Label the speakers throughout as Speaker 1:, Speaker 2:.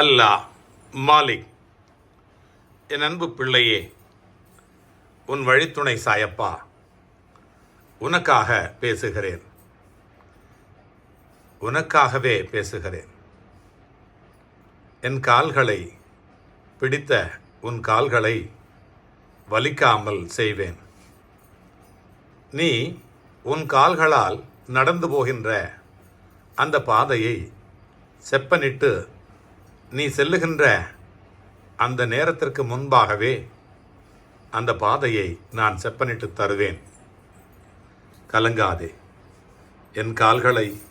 Speaker 1: அல்லாஹ் மாலிக் என் அன்பு பிள்ளையே உன் வழித்துணை சாயப்பா உனக்காக பேசுகிறேன். உனக்காகவே பேசுகிறேன். என் கால்களை பிடித்த உன் கால்களை வலிக்காமல் செய்வேன். நீ உன் கால்களால் நடந்து போகின்ற அந்த பாதையை செப்பனிட்டு நீ செல்லுகின்ற அந்த நேரத்திற்கு முன்பாகவே அந்த பாதையை நான் செப்பனிட்டு தருவேன். கலங்காதே. என் கால்களை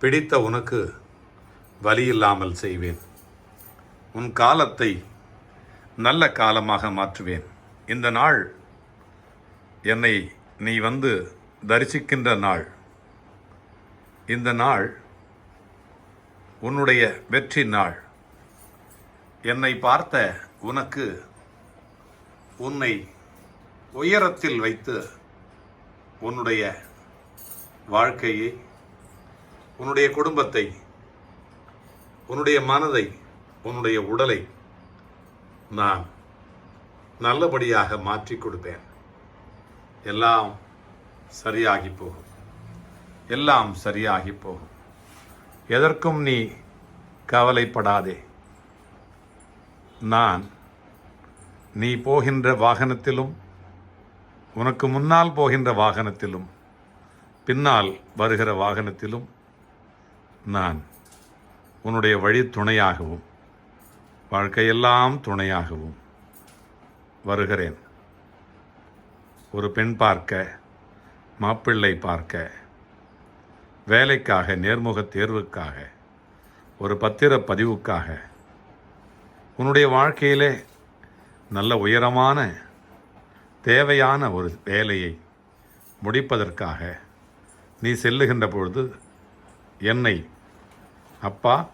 Speaker 1: பிடித்த உனக்கு வலியில்லாமல் செய்வேன். உன் காலத்தை நல்ல காலமாக மாற்றுவேன். இந்த நாள் என்னை நீ வந்து தரிசிக்கின்ற நாள். இந்த நாள் உன்னுடைய வெற்றி நாள். என்னை பார்த்த உனக்கு உன்னை உயரத்தில் வைத்து உன்னுடைய வாழ்க்கையை உன்னுடைய குடும்பத்தை உன்னுடைய மனதை உன்னுடைய உடலை நான் நல்லபடியாக மாற்றி கொடுப்பேன். எல்லாம் சரியாகி போகும். எல்லாம் சரியாகி போகும். எதற்கும் நீ கவலைப்படாதே. நான் நீ போகின்ற வாகனத்திலும் உனக்கு முன்னால் போகின்ற வாகனத்திலும் பின்னால் வருகிற வாகனத்திலும் நான் உன்னுடைய வழி துணையாகவும் வாழ்க்கையெல்லாம் துணையாகவும் வருகிறேன். ஒரு பெண் பார்க்க மாப்பிள்ளை பார்க்க வேலைக்காக நேர்முக தேர்வுக்காக ஒரு பத்திர பதிவுக்காக உன்னுடைய வாழ்க்கையிலே நல்ல உயரமான தேவையான ஒரு வேலையை முடிப்பதற்காக நீ செல்லுகின்ற பொழுது என்னை அப்பா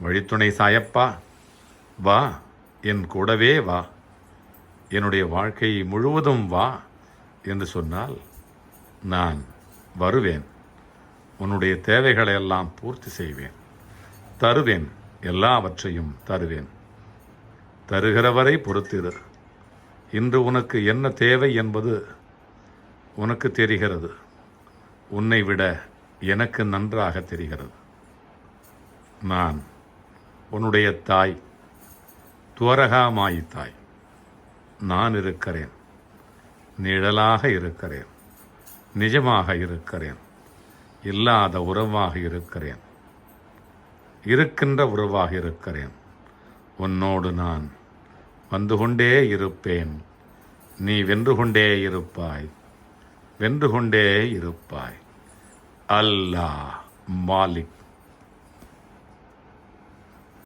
Speaker 1: வழித்துணை சாயப்பா வா என் கூடவே வா என்னுடைய வாழ்க்கை முழுவதும் வா என்று சொன்னால் நான் வருவேன். உன்னுடைய தேவைகளை எல்லாம் பூர்த்தி செய்வேன். தருவேன். எல்லாவற்றையும் தருவேன். தருகிறவரை பொறுத்திரு. இன்று உனக்கு என்ன தேவை என்பது உனக்கு தெரிகிறது. உன்னை விட எனக்கு நன்றாக தெரிகிறது. நான் உன்னுடைய தாய் துவரகாமாயி தாய். நான் இருக்கிறேன். நிழலாக இருக்கிறேன். நிஜமாக இருக்கிறேன். இல்லாத உறவாக இருக்கிறேன். இருக்கின்ற உறவாக இருக்கிறேன். உன்னோடு நான் வந்து கொண்டே இருப்பேன். நீ வென்று கொண்டே இருப்பாய். வென்று கொண்டே இருப்பாய். அல்லாஹ் மாலிக்.